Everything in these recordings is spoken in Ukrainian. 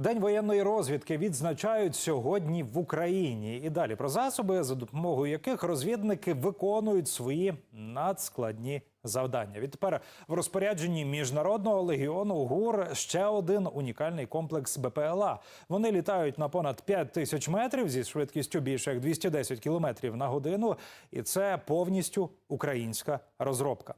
День воєнної розвідки відзначають сьогодні в Україні. І далі про засоби, за допомогою яких розвідники виконують свої надскладні завдання. Відтепер в розпорядженні міжнародного легіону ГУР ще один унікальний комплекс БПЛА. Вони літають на понад 5 тисяч метрів зі швидкістю більше як 210 кілометрів на годину. І це повністю українська розробка.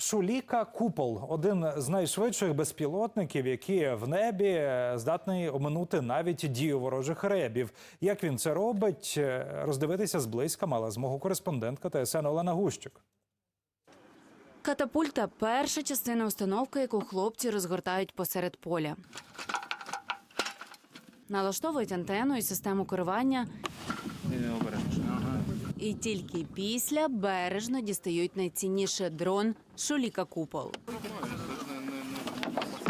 Шуліка Купол один з найшвидших безпілотників, які в небі е, здатний оминути навіть дію ворожих ребів. Як він це робить, е, роздивитися зблизька мала змогу кореспондентка ТСН Олена Гущик. Катапульта перша частина установки, яку хлопці розгортають посеред поля. Налаштовують антенну і систему керування. І тільки після бережно дістають найцінніше дрон Шуліка Купол.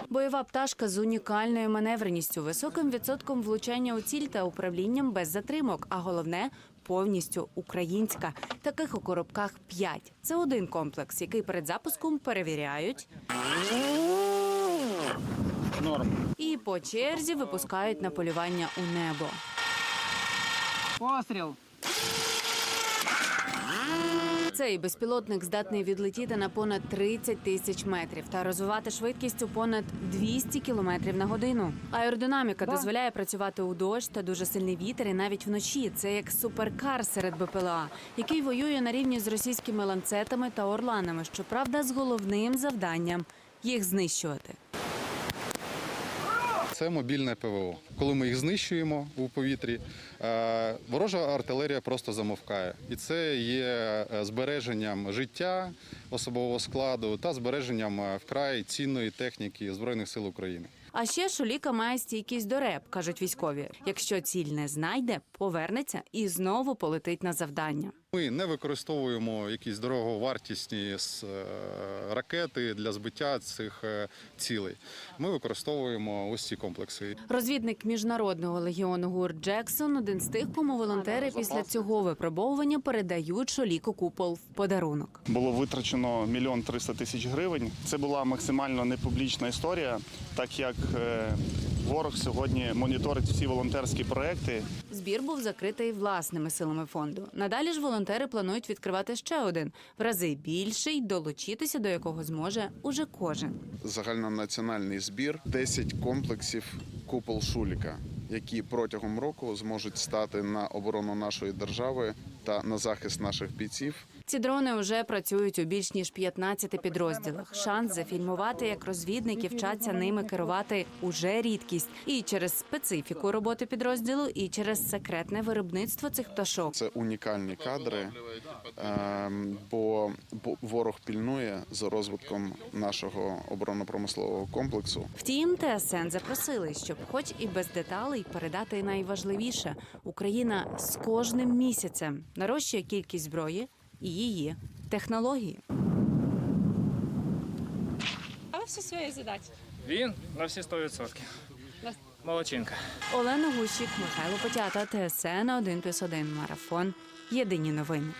Бойова пташка з унікальною маневреністю, високим відсотком влучання у ціль та управлінням без затримок. А головне повністю українська. Таких у коробках п'ять. Це один комплекс, який перед запуском перевіряють. Норм. І по черзі випускають на полювання у небо. Постріл. Цей безпілотник здатний відлетіти на понад 30 тисяч метрів та розвивати швидкість у понад 200 кілометрів на годину. Аеродинаміка дозволяє працювати у дощ та дуже сильний вітер, і навіть вночі. Це як суперкар серед БПЛА, який воює на рівні з російськими ланцетами та орланами. Щоправда, з головним завданням їх знищувати. Це мобільне ПВО. Коли ми їх знищуємо у повітрі, е, ворожа артилерія просто замовкає. І це є е, збереженням життя особового складу та збереженням е, вкрай цінної техніки Збройних сил України. А ще Шуліка має стійкість до реп, кажуть військові. Якщо ціль не знайде, повернеться і знову полетить на завдання. Ми не використовуємо якісь дороговартісні е, ракети для збиття цих е, цілей. Ми використовуємо ось ці комплекси. Розвідник міжнародного легіону ГУР Джексон один з тих, кому волонтери після цього випробовування передають Шоліку купол в подарунок. Було витрачено мільйон триста тисяч гривень. Це була максимально непублічна історія, так як е, ворог сьогодні моніторить всі волонтерські проекти. Збір був закритий власними силами фонду. Надалі ж волонтери планують відкривати ще один в рази більший, долучитися до якого зможе уже кожен. загальнонаціональний збір 10 комплексів купол Шуліка, які протягом року зможуть стати на оборону нашої держави та на захист наших бійців. Ці дрони вже працюють у більш ніж 15 підрозділах. Шанс зафільмувати, як розвідники вчаться ними керувати, уже рідкість. І через специфіку роботи підрозділу, і через секретне виробництво цих пташок. Це унікальні кадри, ем, бо бо ворог пільнує за розвитком нашого оборонно-промислового комплексу. Втім, ТСН запросили, щоб, хоч і без деталей, передати найважливіше: Україна з кожним місяцем нарощує кількість зброї і її технології. Але все своє задачі. Він на всі 100%. Молодчинка. Олена Гущик, Михайло Потята, ТСН 1+,1 Марафон. Єдині новини.